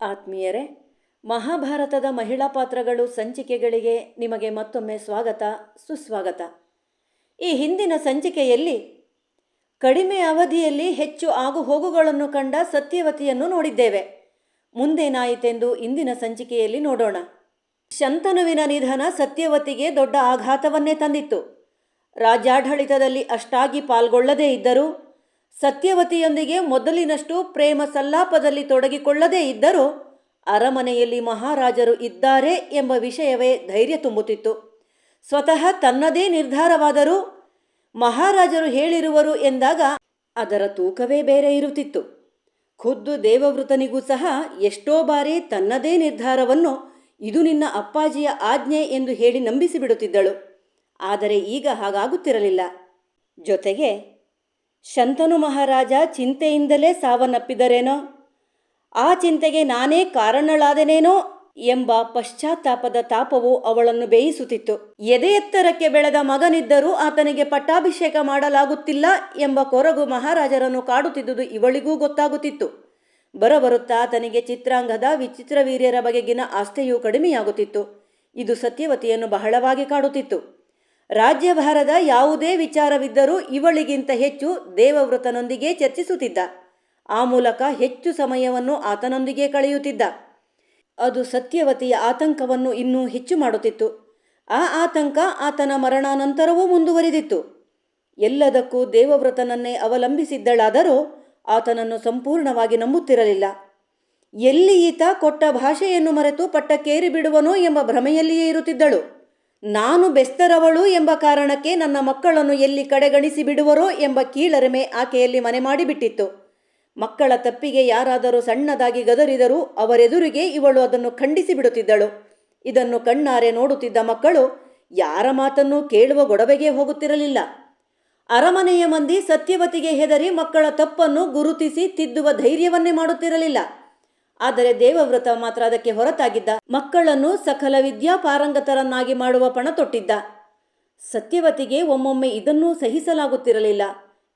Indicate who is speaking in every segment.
Speaker 1: ಆತ್ಮೀಯರೇ, ಮಹಾಭಾರತದ ಮಹಿಳಾ ಪಾತ್ರಗಳು ಸಂಚಿಕೆಗಳಿಗೆ ನಿಮಗೆ ಮತ್ತೊಮ್ಮೆ ಸ್ವಾಗತ, ಸುಸ್ವಾಗತ. ಈ ಹಿಂದಿನ ಸಂಚಿಕೆಯಲ್ಲಿ ಕಡಿಮೆ ಅವಧಿಯಲ್ಲಿ ಹೆಚ್ಚು ಆಗುಹೋಗುಗಳನ್ನು ಕಂಡ ಸತ್ಯವತಿಯನ್ನು ನೋಡಿದ್ದೇವೆ. ಮುಂದೇನಾಯಿತೆಂದು ಇಂದಿನ ಸಂಚಿಕೆಯಲ್ಲಿ ನೋಡೋಣ. ಶಂತನುವಿನ ನಿಧನ ಸತ್ಯವತಿಗೆ ದೊಡ್ಡ ಆಘಾತವನ್ನೇ ತಂದಿತ್ತು. ರಾಜ್ಯಾಡಳಿತದಲ್ಲಿ ಅಷ್ಟಾಗಿ ಪಾಲ್ಗೊಳ್ಳದೇ ಇದ್ದರೂ ಸತ್ಯವತಿಯೊಂದಿಗೆ ಮೊದಲಿನಷ್ಟು ಪ್ರೇಮ ಸಲ್ಲಾಪದಲ್ಲಿ ತೊಡಗಿಕೊಳ್ಳದೇ ಇದ್ದರೂ ಅರಮನೆಯಲ್ಲಿ ಮಹಾರಾಜರು ಇದ್ದಾರೆ ಎಂಬ ವಿಷಯವೇ ಧೈರ್ಯ ತುಂಬುತ್ತಿತ್ತು. ಸ್ವತಃ ತನ್ನದೇ ನಿರ್ಧಾರವಾದರೂ ಮಹಾರಾಜರು ಹೇಳಿರುವರು ಎಂದಾಗ ಅದರ ತೂಕವೇ ಬೇರೆ ಇರುತ್ತಿತ್ತು. ಖುದ್ದು ದೇವವೃತನಿಗೂ ಸಹ ಎಷ್ಟೋ ಬಾರಿ ತನ್ನದೇ ನಿರ್ಧಾರವನ್ನು ಇದು ನಿನ್ನ ಅಪ್ಪಾಜಿಯ ಆಜ್ಞೆ ಎಂದು ಹೇಳಿ ನಂಬಿಸಿಬಿಡುತ್ತಿದ್ದಳು. ಆದರೆ ಈಗ ಹಾಗಾಗುತ್ತಿರಲಿಲ್ಲ. ಜೊತೆಗೆ ಶಂತನು ಮಹಾರಾಜ ಚಿಂತೆಯಿಂದಲೇ ಸಾವನ್ನಪ್ಪಿದರೇನೋ? ಆ ಚಿಂತೆಗೆ ನಾನೇ ಕಾರಣಳಾದನೇನೋ? ಎಂಬ ಪಶ್ಚಾತ್ತಾಪದ ತಾಪವು ಅವಳನ್ನು ಬೇಯಿಸುತ್ತಿತ್ತು. ಎದೆ ಎತ್ತರಕ್ಕೆ ಬೆಳೆದ ಮಗನಿದ್ದರೂ ಆತನಿಗೆ ಪಟ್ಟಾಭಿಷೇಕ ಮಾಡಲಾಗುತ್ತಿಲ್ಲ ಎಂಬ ಕೊರಗು ಮಹಾರಾಜರನ್ನು ಕಾಡುತ್ತಿದ್ದುದು ಇವಳಿಗೂ ಗೊತ್ತಾಗುತ್ತಿತ್ತು. ಬರಬರುತ್ತಾ ಆತನಿಗೆ ಚಿತ್ರಾಂಗದ ವಿಚಿತ್ರ ವೀರ್ಯರ ಬಗೆಗಿನ ಆಸ್ಥೆಯೂ ಕಡಿಮೆಯಾಗುತ್ತಿತ್ತು. ಇದು ಸತ್ಯವತಿಯನ್ನು ಬಹಳವಾಗಿ ಕಾಡುತ್ತಿತ್ತು. ರಾಜ್ಯಭಾರದ ಯಾವುದೇ ವಿಚಾರವಿದ್ದರೂ ಇವಳಿಗಿಂತ ಹೆಚ್ಚು ದೇವವ್ರತನೊಂದಿಗೆ ಚರ್ಚಿಸುತ್ತಿದ್ದ. ಆ ಮೂಲಕ ಹೆಚ್ಚು ಸಮಯವನ್ನು ಆತನೊಂದಿಗೆ ಕಳೆಯುತ್ತಿದ್ದ. ಅದು ಸತ್ಯವತಿಯ ಆತಂಕವನ್ನು ಇನ್ನೂ ಹೆಚ್ಚು ಮಾಡುತ್ತಿತ್ತು. ಆ ಆತಂಕ ಆತನ ಮರಣಾನಂತರವೂ ಮುಂದುವರಿದಿತ್ತು. ಎಲ್ಲದಕ್ಕೂ ದೇವವ್ರತನನ್ನೇ ಅವಲಂಬಿಸಿದ್ದಳಾದರೂ ಆತನನ್ನು ಸಂಪೂರ್ಣವಾಗಿ ನಂಬುತ್ತಿರಲಿಲ್ಲ. ಎಲ್ಲಿ ಈತ ಕೊಟ್ಟ ಭಾಷೆಯನ್ನು ಮರೆತು ಪಟ್ಟಕ್ಕೇರಿ ಬಿಡುವನೋ ಎಂಬ ಭ್ರಮೆಯಲ್ಲಿಯೇ ಇರುತ್ತಿದ್ದಳು. ನಾನು ಬೆಸ್ತರವಳು ಎಂಬ ಕಾರಣಕ್ಕೆ ನನ್ನ ಮಕ್ಕಳನ್ನು ಎಲ್ಲಿ ಕಡೆಗಣಿಸಿ ಬಿಡುವರೋ ಎಂಬ ಕೀಳರಿಮೆ ಆಕೆಯಲ್ಲಿ ಮನೆ ಮಾಡಿಬಿಟ್ಟಿತ್ತು. ಮಕ್ಕಳ ತಪ್ಪಿಗೆ ಯಾರಾದರೂ ಸಣ್ಣದಾಗಿ ಗದರಿದರೂ ಅವರೆದುರಿಗೆ ಇವಳು ಅದನ್ನು ಖಂಡಿಸಿ ಬಿಡುತ್ತಿದ್ದಳು. ಇದನ್ನು ಕಣ್ಣಾರೆ ನೋಡುತ್ತಿದ್ದ ಮಕ್ಕಳು ಯಾರ ಮಾತನ್ನು ಕೇಳುವ ಗೊಡವೆಗೆ ಹೋಗುತ್ತಿರಲಿಲ್ಲ. ಅರಮನೆಯ ಮಂದಿ ಸತ್ಯವತಿಗೆ ಹೆದರಿ ಮಕ್ಕಳ ತಪ್ಪನ್ನು ಗುರುತಿಸಿ ತಿದ್ದುವ ಧೈರ್ಯವನ್ನೇ ಮಾಡುತ್ತಿರಲಿಲ್ಲ. ಆದರೆ ದೇವವ್ರತ ಮಾತ್ರ ಅದಕ್ಕೆ ಹೊರತಾಗಿದ್ದ. ಮಕ್ಕಳನ್ನು ಸಕಲ ವಿದ್ಯಾ ಪಾರಂಗತರನ್ನಾಗಿ ಮಾಡುವ ಪಣ ತೊಟ್ಟಿದ್ದ. ಸತ್ಯವತಿಗೆ ಒಮ್ಮೊಮ್ಮೆ ಇದನ್ನೂ ಸಹಿಸಲಾಗುತ್ತಿರಲಿಲ್ಲ.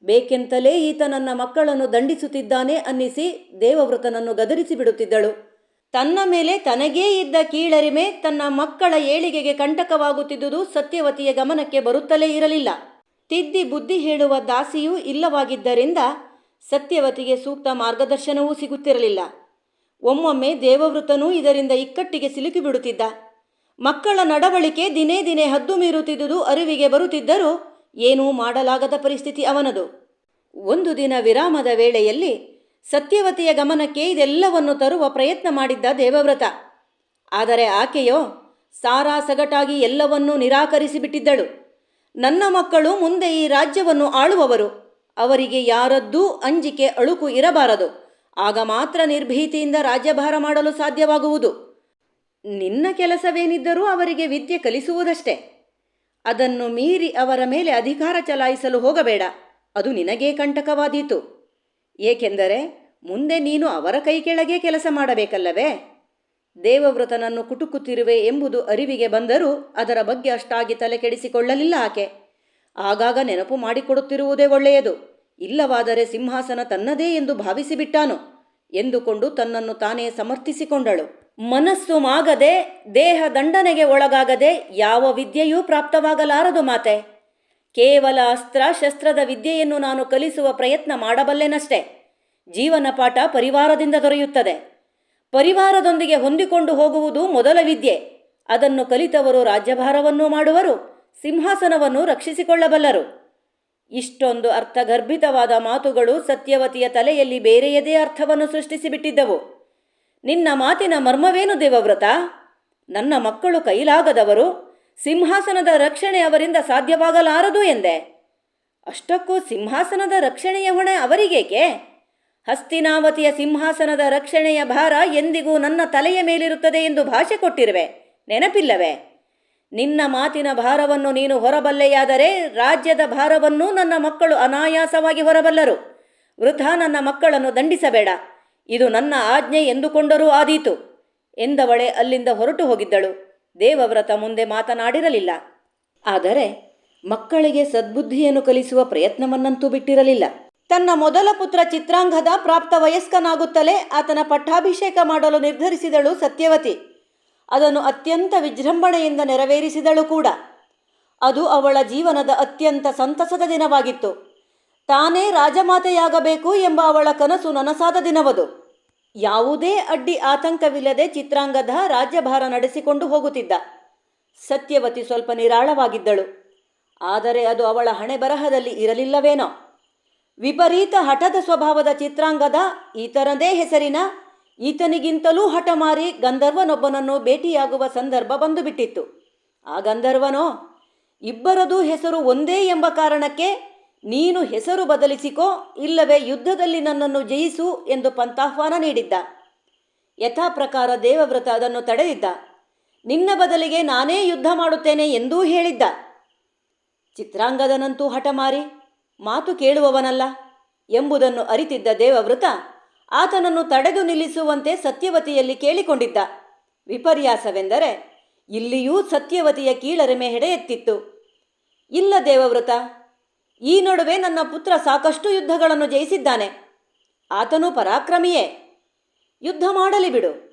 Speaker 1: ಬೇಕೆಂತಲೇ ಈತ ನನ್ನ ಮಕ್ಕಳನ್ನು ದಂಡಿಸುತ್ತಿದ್ದಾನೆ ಅನ್ನಿಸಿ ದೇವವ್ರತನನ್ನು ಗದರಿಸಿ ಬಿಡುತ್ತಿದ್ದಳು. ತನ್ನ ಮೇಲೆ ತನಗೇ ಇದ್ದ ಕೀಳರಿಮೆ ತನ್ನ ಮಕ್ಕಳ ಏಳಿಗೆಗೆ ಕಂಟಕವಾಗುತ್ತಿದ್ದುದು ಸತ್ಯವತಿಯ ಗಮನಕ್ಕೆ ಬರುತ್ತಲೇ ಇರಲಿಲ್ಲ. ತಿದ್ದಿ ಬುದ್ಧಿ ಹೇಳುವ ದಾಸಿಯೂ ಇಲ್ಲವಾಗಿದ್ದರಿಂದ ಸತ್ಯವತಿಗೆ ಸೂಕ್ತ ಮಾರ್ಗದರ್ಶನವೂ ಸಿಗುತ್ತಿರಲಿಲ್ಲ. ಒಮ್ಮೊಮ್ಮೆ ದೇವವೃತನೂ ಇದರಿಂದ ಇಕ್ಕಟ್ಟಿಗೆ ಸಿಲುಕಿಬಿಡುತ್ತಿದ್ದ. ಮಕ್ಕಳ ನಡವಳಿಕೆ ದಿನೇ ದಿನೇ ಹದ್ದು ಮೀರುತ್ತಿದ್ದುದು ಅರಿವಿಗೆ ಬರುತ್ತಿದ್ದರೂ ಏನೂ ಮಾಡಲಾಗದ ಪರಿಸ್ಥಿತಿ ಅವನದು. ಒಂದು ದಿನ ವಿರಾಮದ ವೇಳೆಯಲ್ಲಿ ಸತ್ಯವತಿಯ ಗಮನಕ್ಕೆ ಇದೆಲ್ಲವನ್ನು ತರುವ ಪ್ರಯತ್ನ ಮಾಡಿದ್ದ ದೇವವ್ರತ. ಆದರೆ ಆಕೆಯೋ ಸಾರಾ ಸಗಟಾಗಿ ಎಲ್ಲವನ್ನೂ ನಿರಾಕರಿಸಿಬಿಟ್ಟಿದ್ದಳು. ನನ್ನ ಮಕ್ಕಳು ಮುಂದೆ ಈ ರಾಜ್ಯವನ್ನು ಆಳುವವರು. ಅವರಿಗೆ ಯಾರದ್ದೂ ಅಂಜಿಕೆ ಅಳುಕು ಇರಬಾರದು. ಆಗ ಮಾತ್ರ ನಿರ್ಭೀತಿಯಿಂದ ರಾಜ್ಯಭಾರ ಮಾಡಲು ಸಾಧ್ಯವಾಗುವುದು. ನಿನ್ನ ಕೆಲಸವೇನಿದ್ದರೂ ಅವರಿಗೆ ವಿದ್ಯೆ ಕಲಿಸುವುದಷ್ಟೇ. ಅದನ್ನು ಮೀರಿ ಅವರ ಮೇಲೆ ಅಧಿಕಾರ ಚಲಾಯಿಸಲು ಹೋಗಬೇಡ. ಅದು ನಿನಗೇ ಕಂಟಕವಾದೀತು. ಏಕೆಂದರೆ ಮುಂದೆ ನೀನು ಅವರ ಕೈ ಕೆಳಗೆ ಕೆಲಸ ಮಾಡಬೇಕಲ್ಲವೇ? ದೇವವ್ರತನನ್ನು ಕುಟುಕುತ್ತಿರುವೆ ಎಂಬುದು ಅರಿವಿಗೆ ಬಂದರೂ ಅದರ ಬಗ್ಗೆ ಅಷ್ಟಾಗಿ ತಲೆ ಕೆಡಿಸಿಕೊಳ್ಳಲಿಲ್ಲ ಆಕೆ. ಆಗಾಗ ನೆನಪು ಮಾಡಿಕೊಡುತ್ತಿರುವುದೇ ಒಳ್ಳೆಯದು. ಇಲ್ಲವಾದರೆ ಸಿಂಹಾಸನ ತನ್ನದೇ ಎಂದು ಭಾವಿಸಿಬಿಟ್ಟಾನು ಎಂದುಕೊಂಡು ತನ್ನನ್ನು ತಾನೇ ಸಮರ್ಥಿಸಿಕೊಂಡಳು. ಮನಸ್ಸು ಮಾಗದೆ, ದೇಹ ದಂಡನೆಗೆ ಒಳಗಾಗದೆ ಯಾವ ವಿದ್ಯೆಯೂ ಪ್ರಾಪ್ತವಾಗಲಾರದು ಮಾತೆ. ಕೇವಲ ಅಸ್ತ್ರ ಶಸ್ತ್ರದ ವಿದ್ಯೆಯನ್ನು ನಾನು ಕಲಿಸುವ ಪ್ರಯತ್ನ ಮಾಡಬಲ್ಲೆನಷ್ಟೇ. ಜೀವನ ಪಾಠ ಪರಿವಾರದಿಂದ ದೊರೆಯುತ್ತದೆ. ಪರಿವಾರದೊಂದಿಗೆ ಹೊಂದಿಕೊಂಡು ಹೋಗುವುದು ಮೊದಲ ವಿದ್ಯೆ. ಅದನ್ನು ಕಲಿತವರು ರಾಜ್ಯಭಾರವನ್ನೂ ಮಾಡುವರು, ಸಿಂಹಾಸನವನ್ನು ರಕ್ಷಿಸಿಕೊಳ್ಳಬಲ್ಲರು. ಇಷ್ಟೊಂದು ಅರ್ಥಗರ್ಭಿತವಾದ ಮಾತುಗಳು ಸತ್ಯವತಿಯ ತಲೆಯಲ್ಲಿ ಬೇರೆಯದೇ ಅರ್ಥವನ್ನು ಸೃಷ್ಟಿಸಿಬಿಟ್ಟಿದ್ದವು. ನಿನ್ನ ಮಾತಿನ ಮರ್ಮವೇನು ದೇವವ್ರತ? ನನ್ನ ಮಕ್ಕಳು ಕೈಲಾಗದವರು ಸಿಂಹಾಸನದ ರಕ್ಷಣೆ ಅವರಿಂದ ಸಾಧ್ಯವಾಗಲಾರದು ಎಂದೆ. ಅಷ್ಟಕ್ಕೂ ಸಿಂಹಾಸನದ ರಕ್ಷಣೆಯ ಹೊಣೆ ಅವರಿಗೇಕೆ? ಹಸ್ತಿನಾವತಿಯ ಸಿಂಹಾಸನದ ರಕ್ಷಣೆಯ ಭಾರ ಎಂದಿಗೂ ನನ್ನ ತಲೆಯ ಮೇಲಿರುತ್ತದೆ ಎಂದು ಭಾಷೆ ಕೊಟ್ಟಿರುವೆ. ನೆನಪಿಲ್ಲವೇ? ನಿನ್ನ ಮಾತಿನ ಭಾರವನ್ನು ನೀನು ಹೊರಬಲ್ಲೆಯಾದರೆ ರಾಜ್ಯದ ಭಾರವನ್ನು ನನ್ನ ಮಕ್ಕಳು ಅನಾಯಾಸವಾಗಿ ಹೊರಬಲ್ಲರು. ವೃಥಾ, ನನ್ನ ಮಕ್ಕಳನ್ನು ದಂಡಿಸಬೇಡ. ಇದು ನನ್ನ ಆಜ್ಞೆ ಎಂದುಕೊಂಡರೂ ಆದೀತು ಎಂದವಳೆ ಅಲ್ಲಿಂದ ಹೊರಟು ಹೋಗಿದ್ದಳು. ದೇವವ್ರತ ಮುಂದೆ ಮಾತನಾಡಿರಲಿಲ್ಲ. ಆದರೆ ಮಕ್ಕಳಿಗೆ ಸದ್ಬುದ್ಧಿಯನ್ನು ಕಲಿಸುವ ಪ್ರಯತ್ನವನ್ನಂತೂ ಬಿಟ್ಟಿರಲಿಲ್ಲ. ತನ್ನ ಮೊದಲ ಪುತ್ರ ಚಿತ್ರಾಂಗದ ಪ್ರಾಪ್ತ ವಯಸ್ಕನಾಗುತ್ತಲೇ ಆತನ ಪಟ್ಟಾಭಿಷೇಕ ಮಾಡಲು ನಿರ್ಧರಿಸಿದಳು ಸತ್ಯವತಿ. ಅದನ್ನು ಅತ್ಯಂತ ವಿಜೃಂಭಣೆಯಿಂದ ನೆರವೇರಿಸಿದಳು ಕೂಡ. ಅದು ಅವಳ ಜೀವನದ ಅತ್ಯಂತ ಸಂತಸದ ದಿನವಾಗಿತ್ತು. ತಾನೇ ರಾಜಮಾತೆಯಾಗಬೇಕು ಎಂಬ ಅವಳ ಕನಸು ನನಸಾದ ದಿನವದು. ಯಾವುದೇ ಅಡ್ಡಿ ಆತಂಕವಿಲ್ಲದೆ ಚಿತ್ರಾಂಗದ ರಾಜ್ಯಭಾರ ನಡೆಸಿಕೊಂಡು ಹೋಗುತ್ತಿದ್ದ. ಸತ್ಯವತಿ ಸ್ವಲ್ಪ ನಿರಾಳವಾಗಿದ್ದಳು. ಆದರೆ ಅದು ಅವಳ ಹಣೆ ಬರಹದಲ್ಲಿ ಇರಲಿಲ್ಲವೇನೋ. ವಿಪರೀತ ಹಠದ ಸ್ವಭಾವದ ಚಿತ್ರಾಂಗದ ಈತನದೇ ಹೆಸರಿನ ಈತನಿಗಿಂತಲೂ ಹಠಮಾರಿ ಗಂಧರ್ವನೊಬ್ಬನನ್ನು ಭೇಟಿಯಾಗುವ ಸಂದರ್ಭ ಬಂದುಬಿಟ್ಟಿತ್ತು. ಆ ಗಂಧರ್ವನೋ, ಇಬ್ಬರದು ಹೆಸರು ಒಂದೇ ಎಂಬ ಕಾರಣಕ್ಕೆ ನೀನು ಹೆಸರು ಬದಲಿಸಿಕೋ, ಇಲ್ಲವೇ ಯುದ್ಧದಲ್ಲಿ ನನ್ನನ್ನು ಜಯಿಸು ಎಂದು ಪಂತಾಹ್ವಾನ ನೀಡಿದ್ದ. ಯಥಾ ಪ್ರಕಾರ ದೇವವ್ರತ ಅದನ್ನು ತಡೆದಿದ್ದ. ನಿನ್ನ ಬದಲಿಗೆ ನಾನೇ ಯುದ್ಧ ಮಾಡುತ್ತೇನೆ ಎಂದೂ ಹೇಳಿದ್ದ. ಚಿತ್ರಾಂಗದನಂತೂ ಹಠಮಾರಿ, ಮಾತು ಕೇಳುವವನಲ್ಲ ಎಂಬುದನ್ನು ಅರಿತಿದ್ದ ದೇವವೃತ ಆತನನ್ನು ತಡೆದು ನಿಲ್ಲಿಸುವಂತೆ ಸತ್ಯವತಿಯಲ್ಲಿ ಕೇಳಿಕೊಂಡಿದ್ದ. ವಿಪರ್ಯಾಸವೆಂದರೆ ಇಲ್ಲಿಯೂ ಸತ್ಯವತಿಯ ಕೀಳರಿಮೆ ಹೆಡೆಯೆತ್ತಿತ್ತು. ಇಲ್ಲ ದೇವವ್ರತ, ಈ ನಡುವೆ ನನ್ನ ಪುತ್ರ ಸಾಕಷ್ಟು ಯುದ್ಧಗಳನ್ನು ಜಯಿಸಿದ್ದಾನೆ. ಆತನು ಪರಾಕ್ರಮಿಯೇ. ಯುದ್ಧ ಮಾಡಲಿ ಬಿಡು.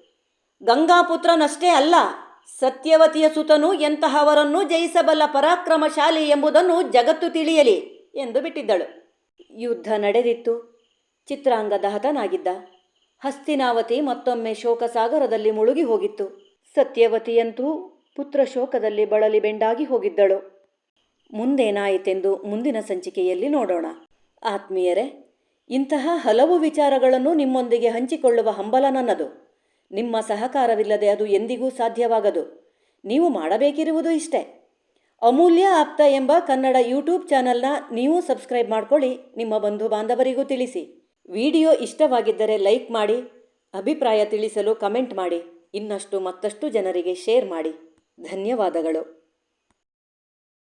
Speaker 1: ಗಂಗಾಪುತ್ರನಷ್ಟೇ ಅಲ್ಲ, ಸತ್ಯವತಿಯ ಸುತನು ಎಂತಹವರನ್ನೂ ಜಯಿಸಬಲ್ಲ ಪರಾಕ್ರಮಶಾಲಿ ಎಂಬುದನ್ನು ಜಗತ್ತು ತಿಳಿಯಲಿ ಎಂದು ಬಿಟ್ಟಿದ್ದಳು. ಯುದ್ಧ ನಡೆದಿತ್ತು. ಚಿತ್ರಾಂಗದ ಹತನಾಗಿದ್ದ. ಹಸ್ತಿನಾವತಿ ಮತ್ತೊಮ್ಮೆ ಶೋಕಸಾಗರದಲ್ಲಿ ಮುಳುಗಿ ಹೋಗಿತ್ತು. ಸತ್ಯವತಿಯಂತೂ ಪುತ್ರ ಶೋಕದಲ್ಲಿ ಬಳಲಿ ಬೆಂಡಾಗಿ ಹೋಗಿದ್ದಳು. ಮುಂದೇನಾಯಿತೆಂದು ಮುಂದಿನ ಸಂಚಿಕೆಯಲ್ಲಿ ನೋಡೋಣ. ಆತ್ಮೀಯರೇ, ಇಂತಹ ಹಲವು ವಿಚಾರಗಳನ್ನು ನಿಮ್ಮೊಂದಿಗೆ ಹಂಚಿಕೊಳ್ಳುವ ಹಂಬಲ ನನ್ನದು. ನಿಮ್ಮ ಸಹಕಾರವಿಲ್ಲದೆ ಅದು ಎಂದಿಗೂ ಸಾಧ್ಯವಾಗದು. ನೀವು ಮಾಡಬೇಕಿರುವುದು ಇಷ್ಟೇ. ಅಮೂಲ್ಯ ಆಪ್ತ ಎಂಬ ಕನ್ನಡ ಯೂಟ್ಯೂಬ್ ಚಾನಲ್ನ ನೀವು ಸಬ್ಸ್ಕ್ರೈಬ್ ಮಾಡ್ಕೊಳ್ಳಿ. ನಿಮ್ಮ ಬಂಧು ಬಾಂಧವರಿಗೂ ತಿಳಿಸಿ. ವಿಡಿಯೋ ಇಷ್ಟವಾಗಿದ್ದರೆ ಲೈಕ್ ಮಾಡಿ ಅಭಿಪ್ರಾಯ ತಿಳಿಸಲು ಕಮೆಂಟ್ ಮಾಡಿ ಇನ್ನಷ್ಟು ಮತ್ತಷ್ಟು ಜನರಿಗೆ ಶೇರ್ ಮಾಡಿ. ಧನ್ಯವಾದಗಳು.